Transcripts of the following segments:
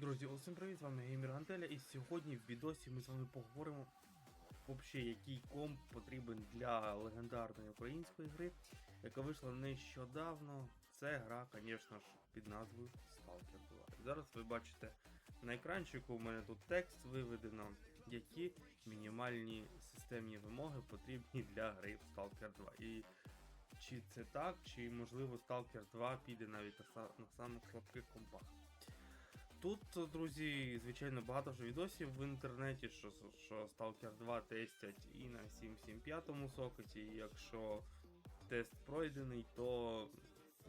Друзі, усім привіт, з вами Геймер Гантеля, і сьогодні в відосі ми з вами поговоримо вообще, який комп потрібен для легендарної української гри, яка вийшла нещодавно. Це гра, звісно ж, під назвою Stalker 2. Зараз ви бачите на екранчику, у мене тут текст виведено, які мінімальні системні вимоги потрібні для гри в Stalker 2. І чи це так, чи можливо Stalker 2 піде навіть на самих слабких компах. Тут, друзі, звичайно, багато вже відосів в інтернеті, що, що Stalker 2 тестять і на 775 сокеті, і якщо тест пройдений, то,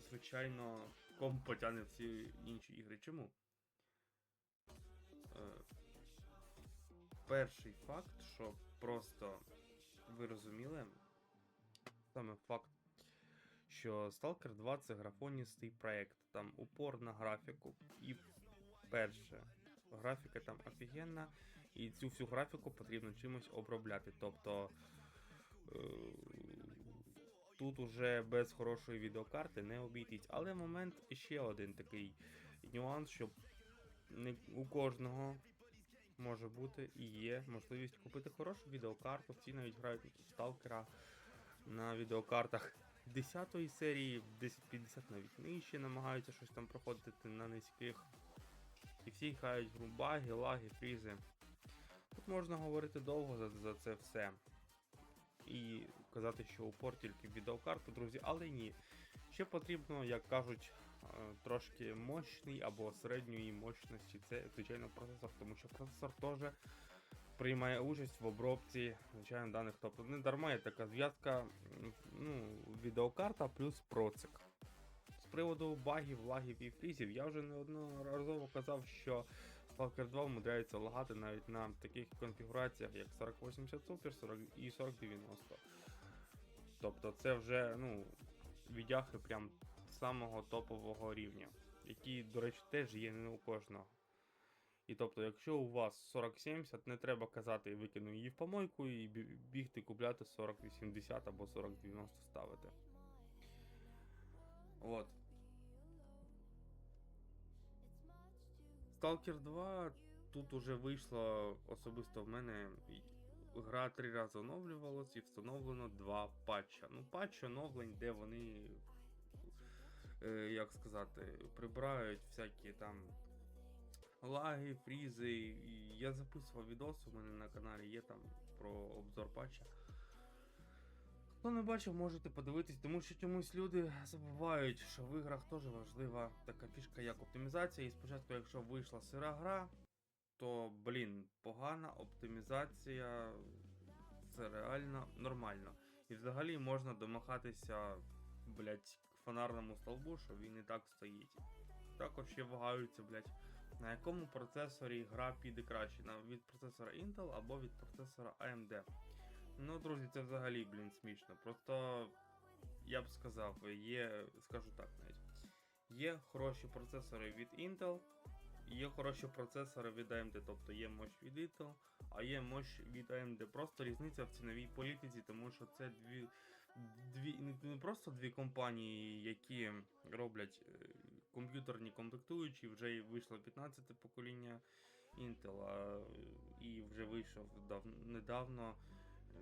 звичайно, комп потягне всі інші ігри. Чому? Е, перший факт, що просто ви розуміли, саме факт, що Stalker 2 це графоністий проект, там упор на графіку і перше, графіка там офігенна, і цю всю графіку потрібно чимось обробляти. Тобто е, тут уже без хорошої відеокарти не обійтись. Але момент ще один такий нюанс, що не у кожного може бути і є можливість купити хорошу відеокарту. Всі навіть грають сталкера на відеокартах 10 серії, 1050 навіть нижче намагаються щось там проходити на низьких. І всі грають гру баги, лаги, фрізи. Тут можна говорити довго за, за це все. І казати, що упор тільки в відеокарту, друзі, але ні. Ще потрібно, як кажуть, е, трошки мощний або середньої мощності. Це, звичайно, процесор, тому що процесор теж приймає участь в обробці звичайно даних. Тобто не дарма є така зв'язка ну, відеокарта плюс процик. Приводу багів, лагів і фрізів, я вже неодноразово казав, що Stalker 2 вмудряється лагати навіть на таких конфігураціях, як 4080 Super 40 і 4090. Тобто це вже ну, відяхи прям самого топового рівня, які, до речі, теж є не у кожного. І тобто, якщо у вас 4070, не треба казати, викину її в помойку і бігти купляти 4080 або 4090 ставити. От. Stalker 2 тут уже вийшло особисто в мене. Гра три рази оновлювалась і встановлено два патча. Ну, патч оновлень, де вони, е, як сказати, прибирають всякі там лаги, фрізи. Я записував відос у мене на каналі, є там про обзор патча. Хто не бачив, можете подивитись, тому що чомусь люди забувають, що в іграх теж важлива така фішка, як оптимізація. І спочатку, якщо вийшла сира гра, то, блін, погана оптимізація це реально нормально. І взагалі можна домахатися, блять, фонарному столбу, що він і так стоїть. Також ще вагаються, блять, на якому процесорі гра піде краще, від процесора Intel або від процесора AMD. Ну, друзі, це взагалі, блін, смішно. Просто я б сказав, є, скажу так навіть. Є хороші процесори від Intel, є хороші процесори від AMD, тобто є мощ від Intel, а є мощ від AMD. Просто різниця в ціновій політиці, тому що це дві, дві не- просто дві компанії, які роблять е, комп'ютерні комплектуючі, вже вийшло 15 покоління Intel, а, і вже вийшов дав, недавно.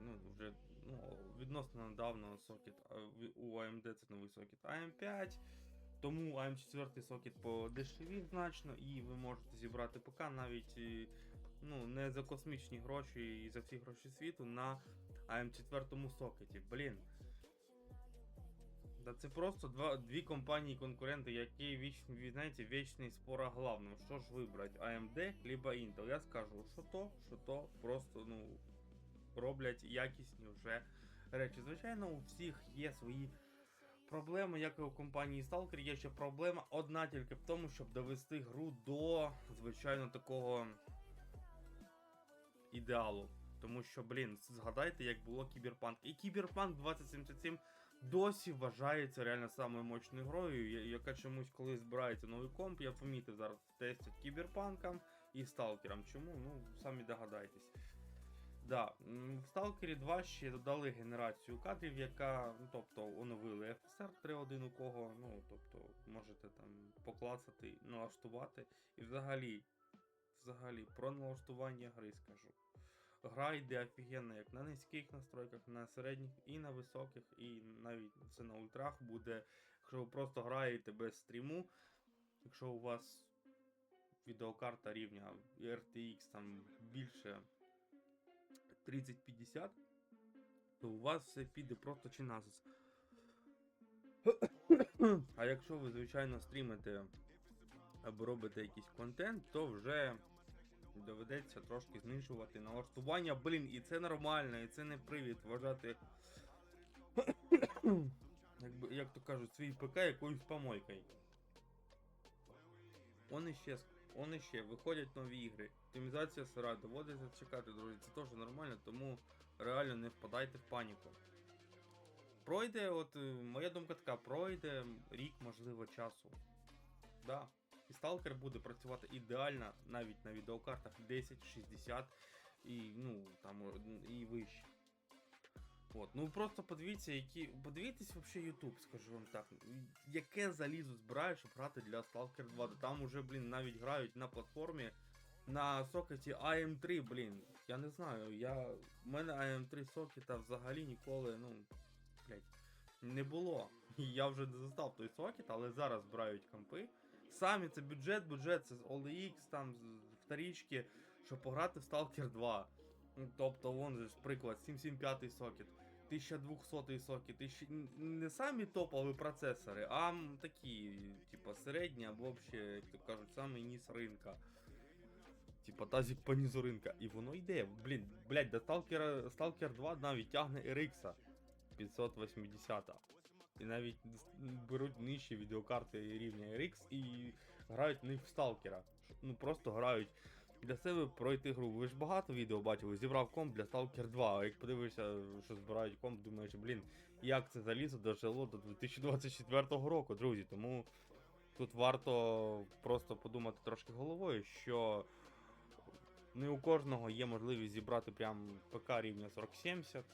Ну, вже ну, відносно недавно сокет у AMD це новий сокет AM5. Тому AM4 сокет подешевів значно, і ви можете зібрати ПК навіть ну, не за космічні гроші і за всі гроші світу на AM4 сокеті. Блін. Да це просто два, дві компанії-конкуренти, які вічні, знаєте, вічний спор о главному. Що ж вибрати, AMD либо Intel? Я скажу, що то, що то просто, ну, роблять якісні вже речі. Звичайно, у всіх є свої проблеми, як і у компанії Stalker, є ще проблема одна тільки в тому, щоб довести гру до, звичайно, такого ідеалу. Тому що, блін, згадайте, як було Кіберпанк. І Кіберпанк 2077 досі вважається реально самою мощною грою, яка чомусь, коли збирається новий комп, я помітив зараз тестять Кіберпанком і Сталкером. Чому? Ну, самі догадайтесь. Да, в Stalker 2 ще додали генерацію кадрів, яка, ну, тобто, оновили FSR 3.1 у кого, ну, тобто, можете там поклацати, налаштувати. І взагалі, взагалі, про налаштування гри скажу. Гра йде офігенно як на низьких настройках, на середніх і на високих, і навіть це на ультрах буде. Якщо ви просто граєте без стріму, якщо у вас відеокарта рівня RTX там більше 3050, то у вас все піде просто чи назис. А якщо ви, звичайно, стрімите або робите якийсь контент, то вже доведеться трошки знижувати налаштування. Блін, і це нормально, і це не привід вважати, якби, як то кажуть, свій ПК якоюсь помойкою. Он іще, с- он іще, виходять нові ігри. Оптимізація сира, доводиться чекати, друзі. Це теж нормально, тому реально не впадайте в паніку. Пройде, от е, моя думка така, пройде рік, можливо, часу. Да. І сталкер буде працювати ідеально навіть на відеокартах 10, 60 і ну там і вище. От, ну просто подивіться, які. Подивіться вообще YouTube, скажу вам так. Яке залізо щоб грати для Stalker 2. Там уже, блін, навіть грають на платформі на сокеті AM3, блін. Я не знаю, я. У мене AM3 сокета взагалі ніколи, ну. Блять, не було. Я вже не застав той сокет, але зараз збирають компи. Самі це бюджет, бюджет, це з OLX, там вторічки, щоб пограти в Stalker 2. Ну, Тобто, вон же ж приклад, 775 сокет, 1200 сокет, 1000... не самі топові процесори, а такі, типа середні або взагалі, як то кажуть, самий низ ринка. Типа тазик по низу ринка. І воно йде. Блін, блядь, до Stalker, Stalker 2 навіть тягне RX 580. І навіть беруть нижчі відеокарти рівня RX і грають в них в сталкера. Ну просто грають для себе пройти гру. Ви ж багато відео бачили, зібрав комп для Stalker 2, а як подивишся, що збирають комп, думаєш, блін, як це залізо дожило до 2024 року, друзі. Тому тут варто просто подумати трошки головою, що не у кожного є можливість зібрати прям ПК рівня 4070.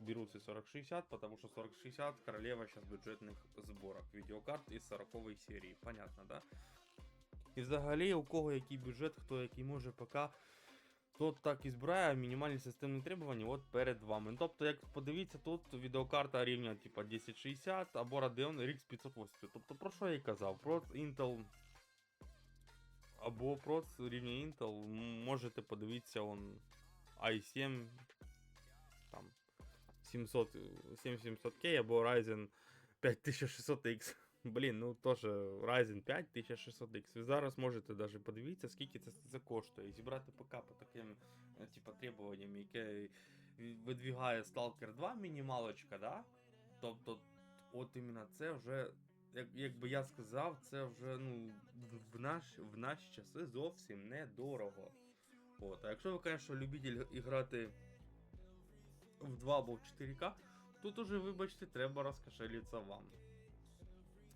Берутся 4060, потому что 4060 королева сейчас бюджетных зборок відеокарт із 40 серії. Понятно, да? І взагалі, у кого який бюджет, хто який може ПК, тот так і збирає мінімальні системні требування от перед вами. Ну, Тобто, як подивіться, тут відеокарта рівня типа 1060 або Radeon RX 580. Тобто, про що я й казав? Про Intel або проц рівня Intel можете подивитися он i7 там 700, 7700K або Ryzen 5600X. Блін, ну теж Ryzen 5 1600X. Ви зараз можете даже подивитися, скільки це, це коштує. І зібрати ПК по таким типа, требуванням, яке видвігає Stalker 2 мінімалочка, да? Тобто, от іменно це вже, як, як я сказав, це вже ну, в, наш, в наші часи зовсім недорого. От, а якщо ви, звісно, любитель грати в 2 або в 4К, тут уже, вибачте, треба розкошелитися вам.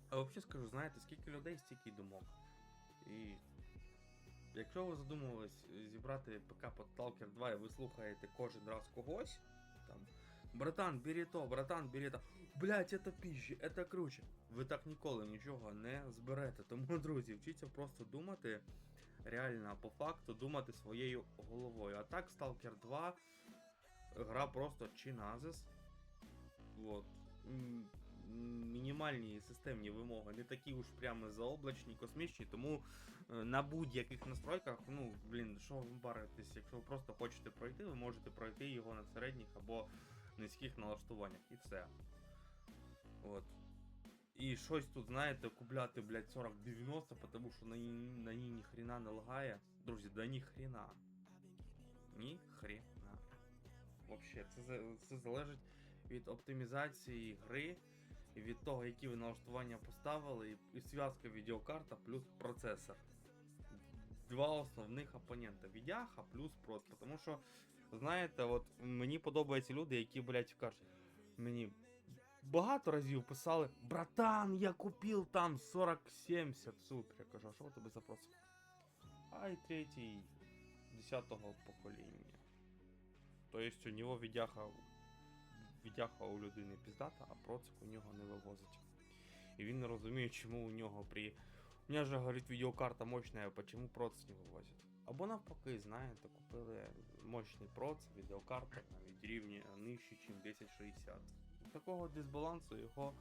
А взагалі скажу, знаєте, скільки людей, стільки думок. І якщо ви задумувались зібрати ПК под Stalker 2 і ви слухаєте кожен раз когось, там, братан, бери то, братан, бери то, блять, это піжі, это круче. Ви так ніколи нічого не зберете. Тому, друзі, вчіться просто думати, реально по факту думати своєю головою. А так, Stalker 2 гра просто чиназис. Вот. Мінімальні системні вимоги, не такі уж прямо заоблачні, космічні, тому е, на будь-яких настройках, ну, блін, що ви баритесь, якщо ви просто хочете пройти, ви можете пройти його на середніх або низьких налаштуваннях і все. От. І щось тут, знаєте, купляти, блядь, 4090, тому що на ній, на ній ні хрена не лагає. Друзі, да ні хрена. Ні хрена. Вообще, це, це залежить від оптимізації гри і від того, які ви налаштування поставили, і, зв'язка відеокарта плюс процесор. Два основних опонента. Відяха плюс прот. Тому що, знаєте, от мені подобаються люди, які, блядь, кажуть, мені багато разів писали, братан, я купив там 4070, супер. Я кажу, а що у тебе за? Ай, третій 10-го покоління. Тобто у нього відяха, відяха у людини піздата, а процик у нього не вивозить. І він не розуміє, чому у нього при У меня же, говорит, видеокарта мощная, почему проц не вывозит? Або навпаки, знаєте, купили мощний проц, відеокарта навіть рівні нижче, ніж 1060. Такого дисбалансу його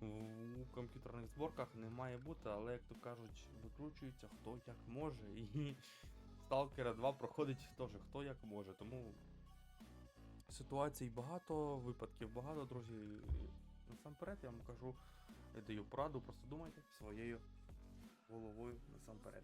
у комп'ютерних зборках не має бути, але, як то кажуть, викручується хто як може. І Stalker 2 проходить теж хто як може. Тому ситуацій багато, випадків багато, друзі. Насамперед я вам кажу, я даю пораду, просто думайте своєю головою насамперед.